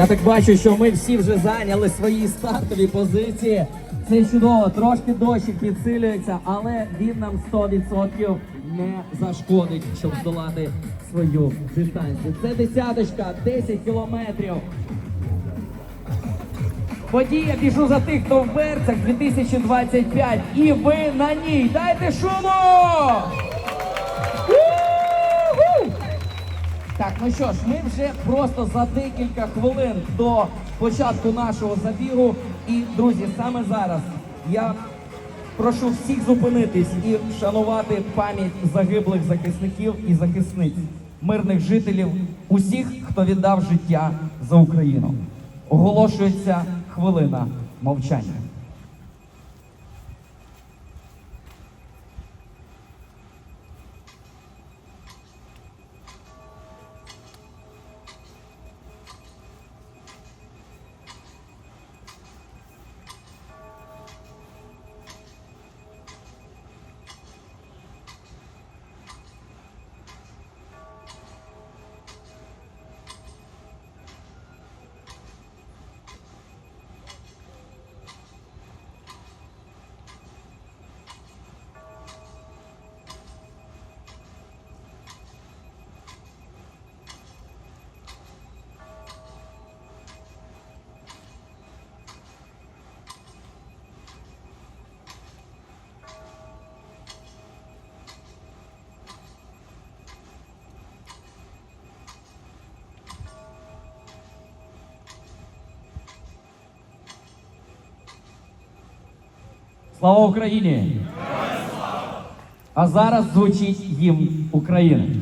Я так бачу, що ми всі вже зайняли свої стартові позиції. Це чудово, трошки дощик підсилюється, але він нам 100% не зашкодить, щоб здолати свою дистанцію. Це десяточка, 10 кілометрів. Подія біжу за тих, хто в берцях 2025. І ви на ній. Дайте шуму! Ну що ж, ми вже просто за декілька хвилин до початку нашого забігу. І, друзі, саме зараз я прошу всіх зупинитись і вшанувати пам'ять загиблих захисників і захисниць, мирних жителів, усіх, хто віддав життя за Україну. Оголошується хвилина мовчання. Слава Україні! А зараз звучить гімн України.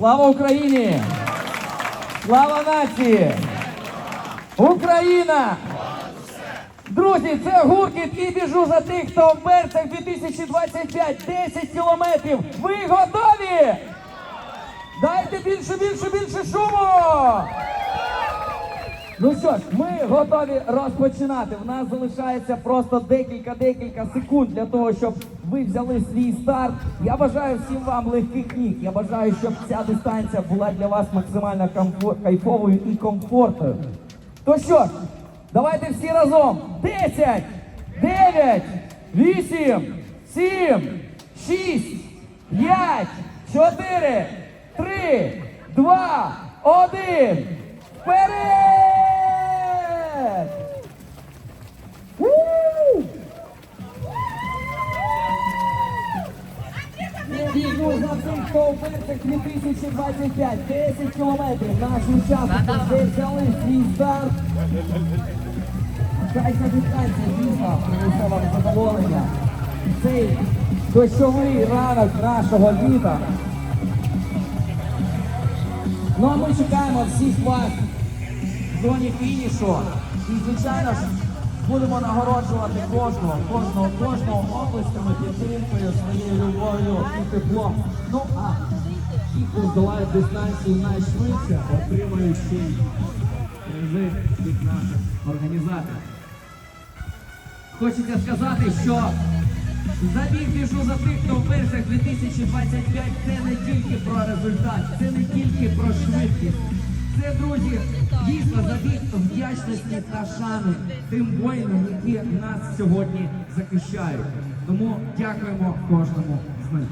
Слава Україні! Слава нації! Україна! Друзі, це гуркіт і біжу за тих, хто в берцях 2025 10 кілометрів. Ви готові? Дайте більше, більше, більше шуму! Ну що ж, ми готові розпочинати. В нас залишається просто декілька-декілька секунд для того, щоб ви взяли свій старт. Я бажаю всім вам легких ніг. Я бажаю, щоб ця дистанція була для вас максимально кайфовою і комфортною. То що ж, давайте всі разом. 10, 9, 8, 7, 6, 5, 4, 3, 2, 1. Вперед! Я біжу за тих, хто у 2025, 10 кілометрів. Наші учасники вже взяли свій старт. Ця дистанція дійсно принесе вам задоволення. Цей дощовий ранок нашого літа. Ну а ми чекаємо всіх вас в зоні фінішу. І, звичайно ж, Будемо нагороджувати кожного, кожного, кожного обласками, підтримкою, своєю любов'ю і теплом. Ну а ті, хто здолає дистанцію найшвидше, отримають ще призи від наших організаторів. Хочеться сказати, що забіг біжу за тих, хто перших 2025 це не тільки про результат, це не тільки про швидкість. Це, друзі, дійсно забіг вдячності та шани тим воїнам, які нас сьогодні захищають. Тому дякуємо кожному з них.